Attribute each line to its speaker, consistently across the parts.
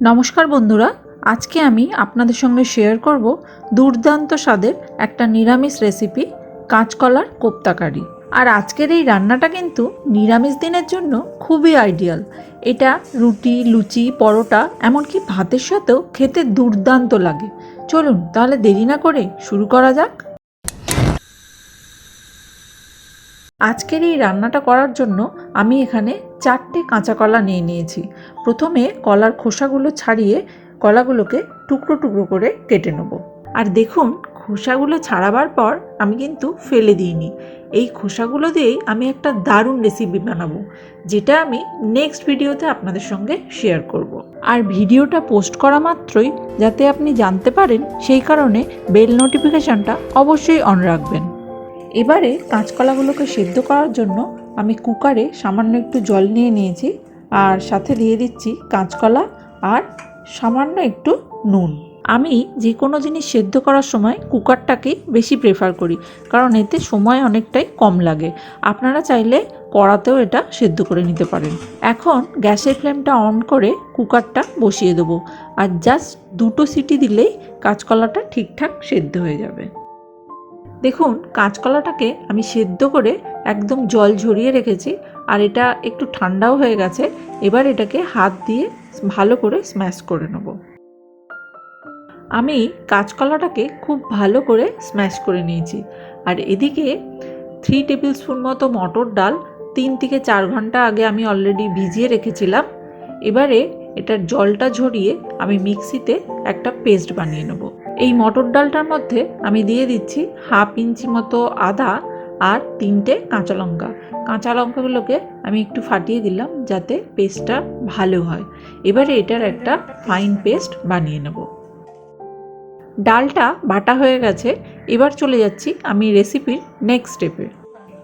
Speaker 1: নমস্কার বন্ধুরা, আজকে আমি আপনাদের সঙ্গে শেয়ার করব দুর্দান্ত স্বাদের একটা নিরামিষ রেসিপি কাঁচকলার কোপ্তাকারি আর আজকের এই রান্নাটা কিন্তু নিরামিষ দিনের জন্য খুবই আইডিয়াল এটা রুটি, লুচি, পরোটা, এমনকি ভাতের সাথেও খেতে দুর্দান্ত লাগে। চলুন তাহলে দেরি না করে শুরু করা যাক। আজকের এই রান্নাটা করার জন্য আমি এখানে চারটে কাঁচা কলা নিয়ে নিয়েছি। প্রথমে কলার খোসাগুলো ছাড়িয়ে কলাগুলোকে টুকরো টুকরো করে কেটে নেব। আর দেখুন, খোসাগুলো ছাড়াবার পর আমি কিন্তু ফেলে দিইনি। এই খোসাগুলো দিয়েই আমি একটা দারুণ রেসিপি বানাবো, যেটা আমি নেক্সট ভিডিওতে আপনাদের সঙ্গে শেয়ার করব। আর ভিডিওটা পোস্ট করা মাত্রই যাতে আপনি জানতে পারেন, সেই কারণে বেল নোটিফিকেশানটা অবশ্যই অন রাখবেন। এবারে কাঁচকলাগুলোকে সেদ্ধ করার জন্য আমি কুকারে সামান্য একটু জল নিয়ে নিয়েছি আর সাথে দিয়ে দিচ্ছি কাঁচকলা আর সামান্য একটু নুন। আমি যে কোনো জিনিস সেদ্ধ করার সময় কুকারটাকেই বেশি প্রেফার করি, কারণ এতে সময় অনেকটাই কম লাগে। আপনারা চাইলে কড়াতেও এটা সেদ্ধ করে নিতে পারেন। এখন গ্যাসের ফ্লেমটা অন করে কুকারটা বসিয়ে দেবো আর জাস্ট দুটো সিটি দিলেই কাঁচকলাটা ঠিকঠাক সেদ্ধ হয়ে যাবে। দেখুন, কাঁচকলাটাকে আমি সেদ্ধ করে একদম জল ঝরিয়ে রেখেছি, আর এটা একটু ঠান্ডাও হয়ে গেছে, এবার এটাকে হাত দিয়ে ভালো করে স্ম্যাশ করে নেব। আমি কাঁচকলাটাকে খুব ভালো করে স্ম্যাশ করে নিয়েছি, আর এদিকে থ্রি টেবিল স্পুন মতো মটর ডাল তিন থেকে চার ঘণ্টা আগে আমি অলরেডি ভিজিয়ে রেখেছিলাম, এবারে এটার জলটা ঝরিয়ে আমি মিক্সিতে একটা পেস্ট বানিয়ে নেব। এই মটর ডালটার মধ্যে আমি দিয়ে দিচ্ছি হাফ ইঞ্চি মতো আদা আর তিনটে কাঁচা লঙ্কা। কাঁচা লঙ্কাগুলোকে আমি একটু ফাটিয়ে দিলাম যাতে পেস্টটা ভালো হয়। এবারে এটার একটা ফাইন পেস্ট বানিয়ে নেব। ডালটা বাটা হয়ে গেছে, এবার চলে যাচ্ছি আমি রেসিপির নেক্সট স্টেপে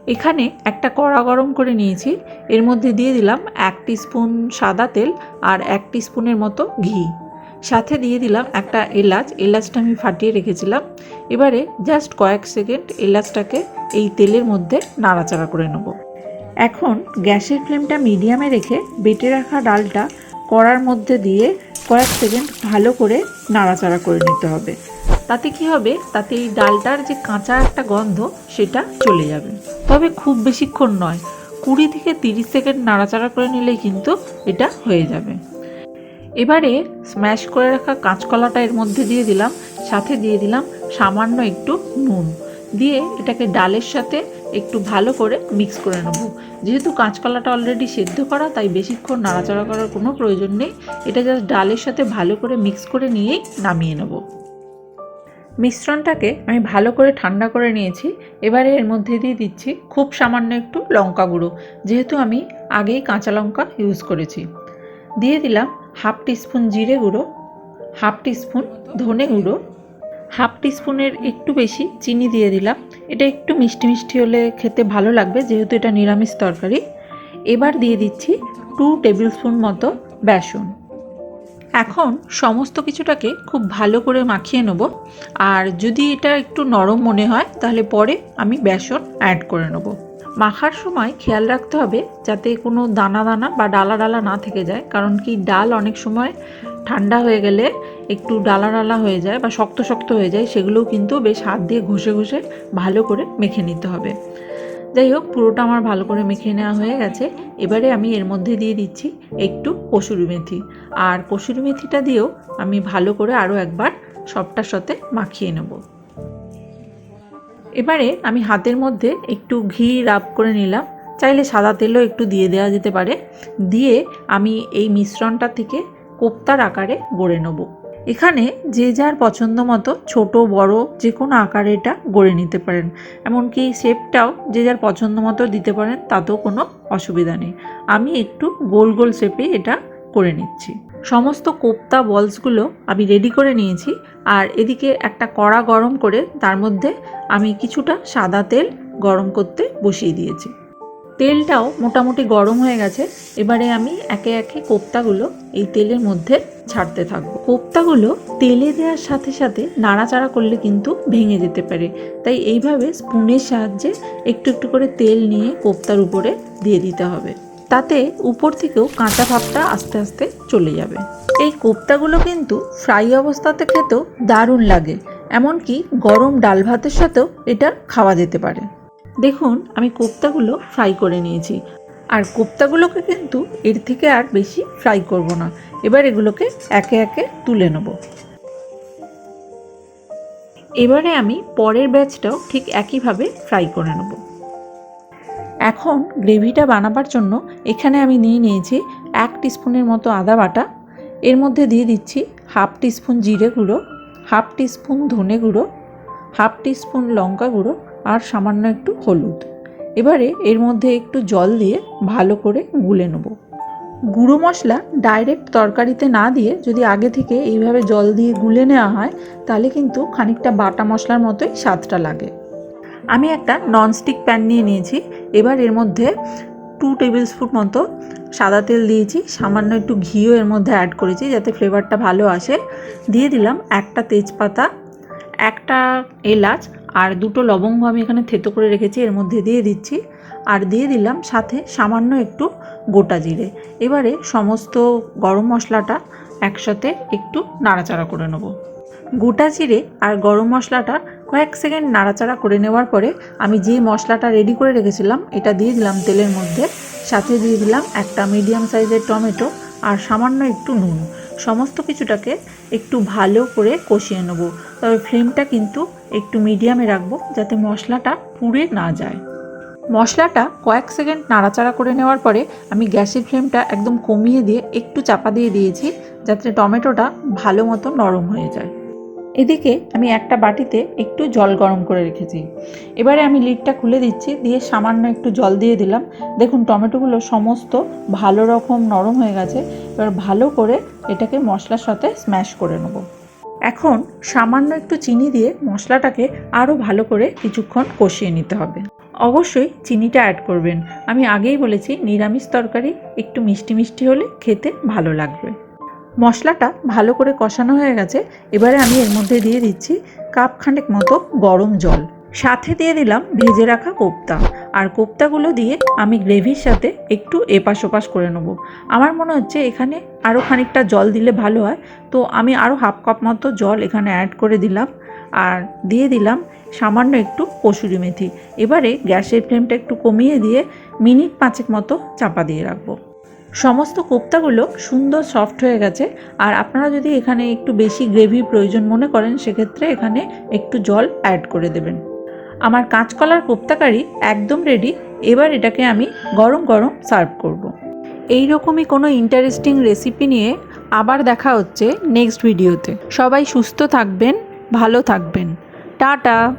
Speaker 1: এখানে একটা কড়া গরম করে নিয়েছি, এর মধ্যে দিয়ে দিলাম এক স্পুন সাদা তেল আর এক স্পুনের মতো ঘি। সাথে দিয়ে দিলাম একটা এলাচ, এলাচটা আমি ফাটিয়ে রেখেছিলাম। এবারে জাস্ট কয়েক সেকেন্ড এলাচটাকে এই তেলের মধ্যে নাড়াচাড়া করে নেব। এখন গ্যাসের ফ্লেমটা মিডিয়ামে রেখে বেটে রাখা ডালটা কড়ার মধ্যে দিয়ে কয়েক সেকেন্ড ভালো করে নাড়াচাড়া করে নিতে হবে। তাতে কি হবে? তাতে এই ডালটার যে কাঁচা একটা গন্ধ, সেটা চলে যাবে। তবে খুব বেশিক্ষণ নয়, কুড়ি থেকে তিরিশ সেকেন্ড নাড়াচাড়া করে নিলেই কিন্তু এটা হয়ে যাবে। এবারে স্ম্যাশ করে রাখা কাঁচকলাটা এর মধ্যে দিয়ে দিলাম, সাথে দিয়ে দিলাম সামান্য একটু নুন। দিয়ে এটাকে ডালের সাথে একটু ভালো করে মিক্স করে নেব। যেহেতু কাঁচকলাটা অলরেডি সেদ্ধ করা, তাই বেশিক্ষণ নাড়াচাড়া করার কোনো প্রয়োজন নেই। এটা জাস্ট ডালের সাথে ভালো করে মিক্স করে নিয়েই নামিয়ে নেব। মিশ্রণটাকে আমি ভালো করে ঠান্ডা করে নিয়েছি। এবারে এর মধ্যে দিয়ে দিচ্ছি খুব সামান্য একটু লঙ্কা গুঁড়ো, যেহেতু আমি আগেই কাঁচা লঙ্কা ইউজ করেছি। দিয়ে দিলাম হাফ টিস্পুন জিরে গুঁড়ো, হাফ টিস্পুন ধনে গুঁড়ো, হাফ টিস্পুনের একটু বেশি চিনি দিয়ে দিলাম। এটা একটু মিষ্টি মিষ্টি হলে খেতে ভালো লাগবে, যেহেতু এটা নিরামিষ তরকারি। এবার দিয়ে দিচ্ছি টু টেবিল স্পুন মতো বেসন। এখন সমস্ত কিছুটাকে খুব ভালো করে মাখিয়ে নেব। আর যদি এটা একটু নরম মনে হয়, তাহলে পরে আমি বেসন অ্যাড করে নেব। মাখার সময় খেয়াল রাখতে হবে যাতে কোনো দানা দানা বা ডালা ডালা না থেকে যায়। কারণ কি ডাল অনেক সময় ঠান্ডা হয়ে গেলে একটু ডালা ডালা হয়ে যায় বা শক্ত শক্ত হয়ে যায়, সেগুলোও কিন্তু বেশ হাত দিয়ে ঘষে ঘষে ভালো করে মেখে নিতে হবে। যাই হোক, পুরোটা আমার ভালো করে মেখে নেওয়া হয়ে গেছে। এবারে আমি এর মধ্যে দিয়ে দিচ্ছি একটু কসুরি মেথি। আর কসুরি মেথিটা দিয়েও আমি ভালো করে আরও একবার সবটার সাথে মাখিয়ে নেব। এবারে আমি হাতের মধ্যে একটু ঘি রাব করে নিলাম। চাইলে সাদা তেলও একটু দিয়ে দেওয়া যেতে পারে। দিয়ে আমি এই মিশ্রণটা থেকে কোপ্তার আকারে গড়ে নেব। এখানে যে যার পছন্দ মতো ছোট, বড়, যে কোনো আকারে এটা গড়ে নিতে পারেন। এমনকি শেপটাও যে যার পছন্দ মতো দিতে পারেন, তাতেও কোনো অসুবিধা নেই। আমি একটু গোল গোল শেপে এটা করে নিচ্ছি। সমস্ত কোপ্তা বলসগুলো আমি রেডি করে নিয়েছি আর এদিকে একটা কড়া গরম করে তার মধ্যে আমি কিছুটা সাদা তেল গরম করতে বসিয়ে দিয়েছি। তেলটাও মোটামুটি গরম হয়ে গেছে। এবারে আমি একে একে কোপ্তাগুলো এই তেলের মধ্যে ছাড়তে থাকব। কোপ্তাগুলো তেলে দেওয়ার সাথে সাথে নাড়াচাড়া করলে কিন্তু ভেঙে যেতে পারে। তাই এইভাবে স্পুনের সাহায্যে একটু একটু করে তেল নিয়ে কোপ্তার উপরে দিয়ে দিতে হবে। তাতে উপর থেকেও কাঁচা ভাবটা আস্তে আস্তে চলে যাবে। এই কোপ্তাগুলো কিন্তু ফ্রাই অবস্থাতে খেতেও দারুণ লাগে, এমনকি গরম ডাল ভাতের সাথেও এটা খাওয়া যেতে পারে। দেখুন, আমি কোপ্তাগুলো ফ্রাই করে নিয়েছি। আর কোপ্তাগুলোকে কিন্তু এর থেকে আর বেশি ফ্রাই করব না। এবার এগুলোকে একে একে তুলে নেব। এবারে আমি পরের ব্যাচটাও ঠিক একইভাবে ফ্রাই করে নেব। এখন গ্রেভিটা বানাবার জন্য এখানে আমি নিয়ে নিয়েছি এক টিস্পুনের মতো আদা বাটা। এর মধ্যে দিয়ে দিচ্ছি হাফ টিস্পুন জিরে গুঁড়ো, হাফ টিস্পুন ধনে গুঁড়ো, হাফ টিস্পুন লঙ্কা গুঁড়ো আর সামান্য একটু হলুদ। এবারে এর মধ্যে একটু জল দিয়ে ভালো করে গুলে নেব। গুঁড়ো মশলা ডাইরেক্ট তরকারিতে না দিয়ে যদি আগে থেকে এইভাবে জল দিয়ে গুলে নেওয়া হয়, তাহলে কিন্তু খানিকটা বাটা মশলার মতোই স্বাদটা লাগে। আমি একটা ননস্টিক প্যান নিয়ে নিয়েছি। এবার এর মধ্যে টু টেবিল স্পুন মতো সাদা তেল দিয়েছি। সামান্য একটু ঘিও এর মধ্যে অ্যাড করেছি যাতে ফ্লেভারটা ভালো আসে। দিয়ে দিলাম একটা তেজপাতা, একটা এলাচ আর দুটো লবঙ্গ আমি এখানে থেতো করে রেখেছি, এর মধ্যে দিয়ে দিচ্ছি। আর দিয়ে দিলাম সাথে সামান্য একটু গোটা জিরে। এবারে সমস্ত গরম মশলাটা একসাথে একটু নাড়াচাড়া করে নেব। গোটা জিরে আর গরম মশলাটা কয়েক সেকেন্ড নাড়াচাড়া করে নেওয়ার পরে আমি যে মশলাটা রেডি করে রেখেছিলাম, এটা দিয়ে দিলাম তেলের মধ্যে। সাথে দিয়ে দিলাম একটা মিডিয়াম সাইজের টমেটো আর সামান্য একটু নুন। সমস্ত কিছুটাকে একটু ভালো করে কষিয়ে নেব। তবে ফ্লেমটা কিন্তু একটু মিডিয়ামে রাখব যাতে মশলাটা পুড়ে না যায়। মশলাটা কয়েক সেকেন্ড নাড়াচাড়া করে নেওয়ার পরে আমি গ্যাসের ফ্লেমটা একদম কমিয়ে দিয়ে একটু চাপা দিয়ে দিয়েছি যাতে টমেটোটা ভালো মতো নরম হয়ে যায়। এদিকে আমি একটা বাটিতে একটু জল গরম করে রেখেছি। এবারে আমি লিডটা খুলে দিচ্ছি, দিয়ে সামান্য একটু জল দিয়ে দিলাম। দেখুন, টমেটোগুলো সমস্ত ভালো রকম নরম হয়ে গেছে। এবার ভালো করে এটাকে মশলার সাথে স্ম্যাশ করে নেব। এখন সামান্য একটু চিনি দিয়ে মশলাটাকে আরও ভালো করে কিছুক্ষণ কষিয়ে নিতে হবে। অবশ্যই চিনিটা অ্যাড করবেন। আমি আগেই বলেছি, নিরামিষ তরকারি একটু মিষ্টি মিষ্টি হলে খেতে ভালো লাগবে। মশলাটা ভালো করে কষানো হয়ে গেছে। এবারে আমি এর মধ্যে দিয়ে দিচ্ছি কাপ খানেক মতো গরম জল। সাথে দিয়ে দিলাম ভেজে রাখা কোপ্তা। আর কোপ্তাগুলো দিয়ে আমি গ্রেভির সাথে একটু এপাশ ওপাশ করে নেব। আমার মনে হচ্ছে এখানে আরও খানিকটা জল দিলে ভালো হয়। তো আমি আরও হাফ কাপ মতো জল এখানে অ্যাড করে দিলাম। আর দিয়ে দিলাম সামান্য একটু কসুরি মেথি। এবারে গ্যাসের ফ্লেমটা একটু কমিয়ে দিয়ে মিনিট পাঁচেক মতো চাপা দিয়ে রাখব। সমস্ত কোপ্তাগুলো সুন্দর সফট হয়ে গেছে। আর আপনারা যদি এখানে একটু বেশি গ্রেভি প্রয়োজন মনে করেন, সেক্ষেত্রে এখানে একটু জল অ্যাড করে দেবেন। আমার কাঁচকলার কোপ্তা কারি একদম রেডি এবার এটাকে আমি গরম গরম সার্ভ করব। এই রকমই কোনো ইন্টারেস্টিং রেসিপি নিয়ে আবার দেখা হচ্ছে নেক্সট ভিডিওতে সবাই সুস্থ থাকবেন, ভালো থাকবেন। টাটা!